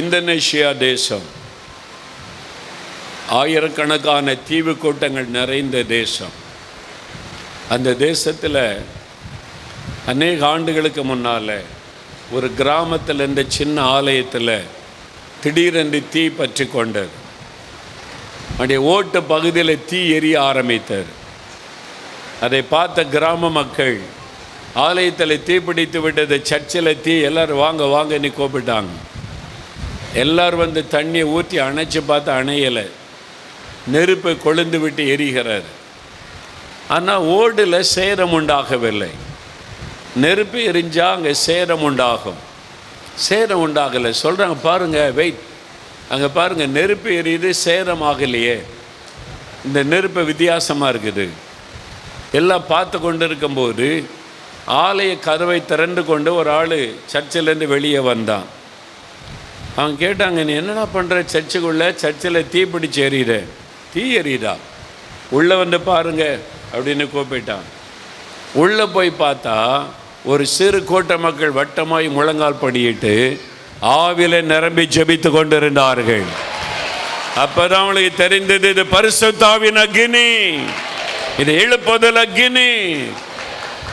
Indonesia தேசம். ஆயிரக்கணக்கான தீவு கூட்டங்கள் நிறைந்த தேசம். அந்த தேசத்தில் அநேக ஆண்டுகளுக்கு முன்னால் ஒரு கிராமத்தில் இருந்த சின்ன ஆலயத்தில் திடீரென்று தீ பற்றி கொண்டது. அப்படியே ஓட்டு பகுதியில் தீ எரிய ஆரம்பித்தார் அதை பார்த்த கிராம மக்கள் ஆலயத்தில் தீ பிடித்து விட்டது சர்ச்சில் தீ எல்லோரும் வாங்க வாங்க நீ கூப்பிட்டாங்க. எல்லாரும் வந்து தண்ணியை ஊற்றி அணைச்சி பார்த்து அணையலை. நெருப்பை கொழுந்து விட்டு எரிகிறார். ஆனால் ஓடில் சேரம் உண்டாகவில்லை. நெருப்பு எரிஞ்சால் அங்கே சேரம் உண்டாகும். சேரம் உண்டாகலை. சொல்கிறாங்க பாருங்கள் வெயிட் அங்கே பாருங்கள் நெருப்பு எரியுது சேரம் ஆகலையே. இந்த நெருப்பு வித்தியாசமாக இருக்குது. எல்லாம் பார்த்து கொண்டு இருக்கும்போது ஆலய கதவை திறந்து கொண்டு ஒரு ஆள் சர்ச்சிலேருந்து வெளியே வந்தான். அவங்க கேட்டாங்க நீ என்னடா பண்ணுற சர்ச்சுக்குள்ளே சர்ச்சில் தீ பிடிச்சி எறிகிற தீ எறியுதா உள்ளே வந்து பாருங்க அப்படின்னு கூப்பிட்டான். உள்ளே போய் பார்த்தா ஒரு சிறு கூட்ட மக்கள் வட்டமாய் முழங்கால் படியிட்டு ஆவில நிரம்பி ஜபித்து கொண்டிருந்தார்கள். அப்பதான் அவங்களுக்கு தெரிந்தது இது பரிசுத்தாவின் அக்னி. இது எழுப்புதல் அக்னி.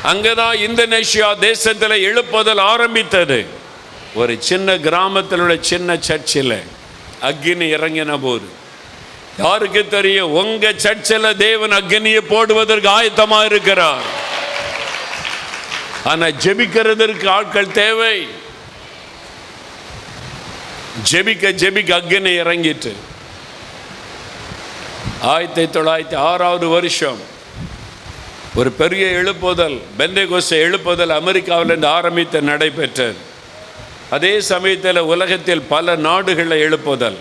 அங்கதான் இந்தோனேஷியா தேசத்தில் எழுப்புதல் ஆரம்பித்தது. ஒரு சின்ன கிராமத்தில் உள்ள சின்ன சர்ச்சில் அக்னி இறங்கின போது யாருக்கு தெரியும் உங்க சர்ச்சில் தேவன் அக்னியை போடுவதற்கு ஆயத்தமாக இருக்கிறார். ஆனா ஜெபிக்கிறதற்கு ஆட்கள் தேவை. ஜெபிக்க ஜெபிக்க அக்னி இறங்கிட்டு. ஆயிரத்தி தொள்ளாயிரத்தி ஆறாவது வருஷம் ஒரு பெரிய எழுப்புதல் பெந்தேகோச எழுப்புதல் அமெரிக்காவிலிருந்து ஆரம்பித்து நடைபெற்றது. அதே சமயத்தில் உலகத்தில் பல நாடுகளை எழுப்புதல்.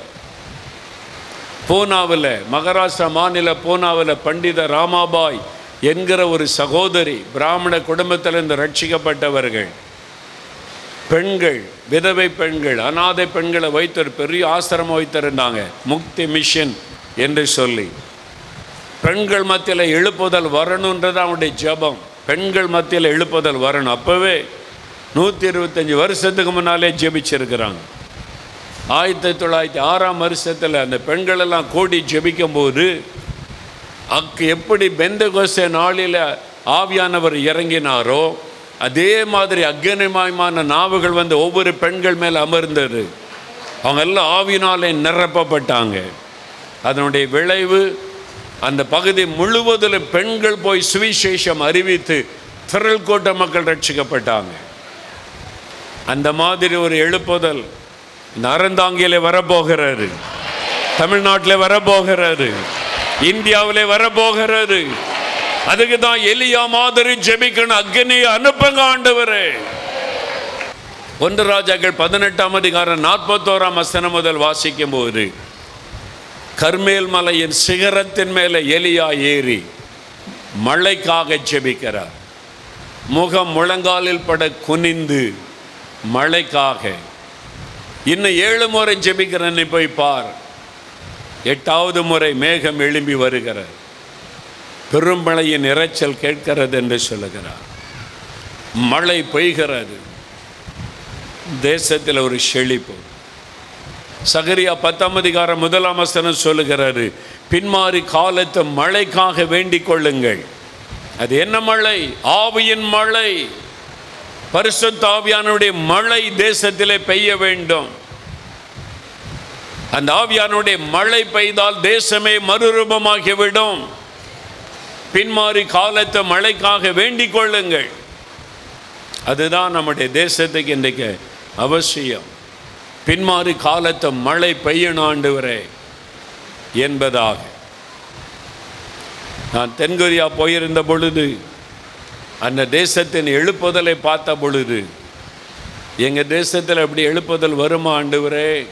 பூனாவில் மகாராஷ்டிரா மாநில பூனாவில் பண்டித ராமாபாய் என்கிற ஒரு சகோதரி பிராமண குடும்பத்திலிருந்து ரட்சிக்கப்பட்டவர்கள். பெண்கள் விதவை பெண்கள் அனாதை பெண்களை வைத்து ஒரு பெரிய ஆசிரமம் வைத்திருந்தாங்க. முக்தி மிஷன் என்று சொல்லி. பெண்கள் மத்தியில் எழுப்புதல் வரணுன்றது அவனுடைய ஜெபம். பெண்கள் மத்தியில் எழுப்புதல் வரணும். அப்போவே நூற்றி இருபத்தஞ்சி வருஷத்துக்கு முன்னாலே ஜெபிச்சிருக்கிறாங்க. ஆயிரத்தி தொள்ளாயிரத்தி ஆறாம் வருஷத்தில் அந்த பெண்களெல்லாம் கூடி ஜெபிக்கும் போது அக்கு எப்படி பெந்தகோச நாளில் ஆவியானவர் இறங்கினாரோ அதே மாதிரி அக்னிமயமான நாவுகள் வந்து ஒவ்வொரு பெண்கள் மேலே அமர்ந்தது. அவங்க எல்லாம் ஆவினாலே நிரப்பப்பட்டாங்க. அதனுடைய விளைவு அந்த பகுதி முழுவதிலும் பெண்கள் போய் சுவிசேஷம் அறிவித்து திரள் கோட்ட மக்கள் ரட்சிக்கப்பட்டாங்க. அந்த மாதிரி ஒரு எழுப்புதல் இந்த அறந்தாங்கியிலே வரப்போகிறாரு தமிழ்நாட்டில் வரப்போகிறாரு இந்தியாவிலே வரப்போகிறாரு அதுக்கு தான் எலியா மாதிரி ஜெபிக்கணும். அக்னியை அனுப்புங்க ஆண்டவரே. ஒன்று ராஜாக்கள் பதினெட்டாம் அதிகாரம் நாற்பத்தோராம் வசனம் முதல் வாசிக்கும் போது கர்மேல் மலையின் சிகரத்தின் மேலே எலியா ஏறி மழைக்காக ஜெபிக்கிறார். முகம் முழங்காலில் பட குனிந்து மழைக்காக. இன்னும் ஏழு முறை ஜெபிக்கிறேன்னு போய் பார். எட்டாவது முறை மேகம் எழும்பி வருகிறார் பெருமழையின் இரைச்சல் கேட்கிறது என்று சொல்லுகிறார். மழை பெய்கிறது. தேசத்தில் ஒரு செழிப்பு. சகரியா பத்தாம் அதிகாரம் முதலாம் வசனம் சொல்லுகிறாரு பின்மாறி காலத்து மழைக்காக வேண்டிக் கொள்ளுங்கள். அது என்ன மழை? ஆவியின் மழை. பரிசுத்தாவியானுடைய மழை தேசத்திலே பெய்ய வேண்டும். அந்த ஆவியானுடைய மழை பெய்தால் தேசமே மறுரூபமாகிவிடும். பின்மாறி காலத்தை மழைக்காக வேண்டிக் கொள்ளுங்கள். அதுதான் நம்முடைய தேசத்துக்கு இன்றைக்கு அவசியம். பின்மாறி காலத்தை மழை பெய்யணும் ஆண்டவரே என்பதாக. நான் தென்கொரியா போயிருந்த பொழுது அந்த தேசத்தின் எழுப்புதலை பார்த்த பொழுது எங்கள் தேசத்தில் அப்படி எழுப்புதல் வருமா ஆண்டவரே?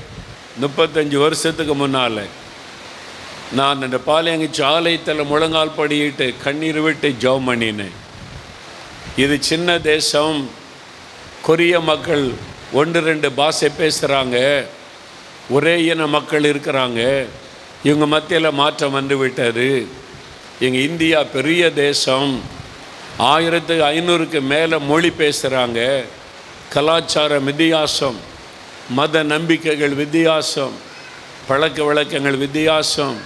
முப்பத்தஞ்சு வருஷத்துக்கு முன்னால் நான் அந்த பாளையங்குச்சி ஆலயத்தில் முழங்கால் படியிட்டு கண்ணீர் விட்டு ஜெபம் பண்ணினேன். இது சின்ன தேசம் கொரிய மக்கள் ஒன்று ரெண்டு பாஷை பேசுகிறாங்க ஒரே இன மக்கள் இருக்கிறாங்க இவங்க மத்தியில் மாற்றம் வந்து விட்டது எங்கள் இந்தியா பெரிய தேசம் ஆயிரத்து ஐநூறுக்கு மேலே மொழி பேசுகிறாங்க கலாச்சார வித்தியாசம் மத நம்பிக்கைகள் வித்தியாசம் பழக்க வழக்கங்கள் வித்தியாசம்.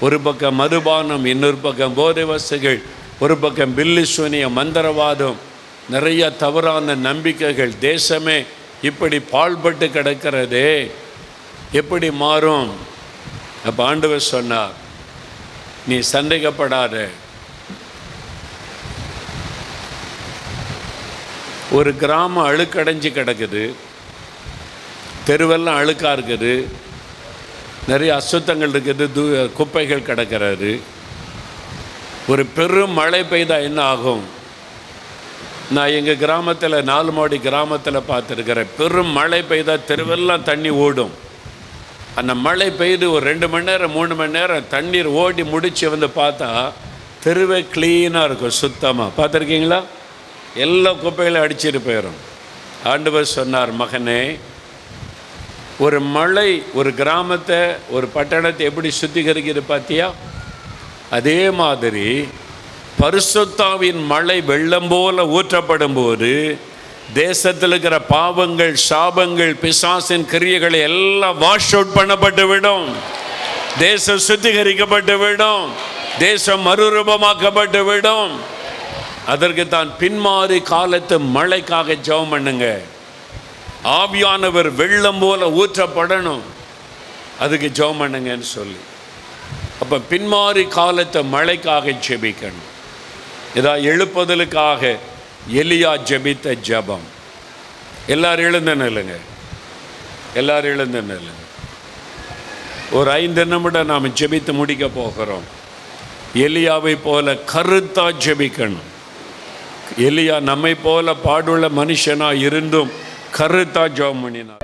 ஒரு பக்கம் மதுபானம் இன்னொரு பக்கம் போதை வசதிகள் ஒரு பக்கம் பில்லி சூனிய மந்திரவாதம். நிறைய தவறான நம்பிக்கைகள் தேசமே இப்படி பாழ்பட்டு கிடக்கிறதே. எப்படி மாறும்? அப்போ ஆண்டவர் சொன்னார் நீ சந்தேகப்படாத. ஒரு கிராமம் அழுக்கடைஞ்சு கிடக்குது. தெருவெல்லாம் அழுக்காக இருக்குது. நிறைய அசுத்தங்கள் இருக்குது. தூ குப்பைகள் கிடக்கிறாரு ஒரு பெரும் மழை பெய்தா என்ன ஆகும்? நான் எங்கள் கிராமத்தில் நாலு மாடி கிராமத்தில் பார்த்துருக்கிறேன் பெரும் மழை பெய்தால் தெருவெல்லாம் தண்ணி ஓடும். அந்த மழை பெய்து ஒரு ரெண்டு மணி நேரம் மூணு மணி நேரம் தண்ணீர் ஓடி முடித்து வந்து பார்த்தா தெருவே க்ளீனாக இருக்கும் சுத்தமாக பார்த்துருக்கீங்களா? எல்லா குப்பைகளையும் அடிச்சிட்டு போயிடும் ஆண்டவர் சொன்னார் மகனே ஒரு மழை ஒரு கிராமத்தை ஒரு பட்டணத்தை எப்படி சுத்திகரிக்கிறது பார்த்தியா அதே மாதிரி பரிசுத்தாவின் மழை வெள்ளம் போல ஊற்றப்படும் போது தேசத்தில் இருக்கிற பாவங்கள் சாபங்கள் பிசாசின் கிரியைகளை எல்லாம் வாஷ் அவுட் பண்ணப்பட்டு விடும். தேசம் சுத்திகரிக்கப்பட்டு விடும். தேசம் மறுரூபமாக்கப்பட்டு விடும். அதற்கு தான் பின்மாறி காலத்து மழைக்காக ஜெபம் பண்ணுங்க. ஆவியானவர் வெள்ளம் போல ஊற்றப்படணும். அதுக்கு ஜெபம் பண்ணுங்கன்னு சொல்லி. அப்போ பின்மாறி காலத்தை மழைக்காக ஜெபிக்கணும். இதா எழுப்புதலுக்காக எலியா ஜெபித்த ஜெபம். எல்லாரும் எழுந்த நிலுங்க எல்லாரும் எழுந்த நிலுங்க ஒரு ஐந்து நிமிடம் நாம் ஜெபித்து முடிக்க போகிறோம். எலியாவை போல கருத்தாக ஜெபிக்கணும். எலியா நம்மை போல பாடுள்ள மனுஷனா இருந்தும் கருத்தா ஜெபம் பண்ணினார்.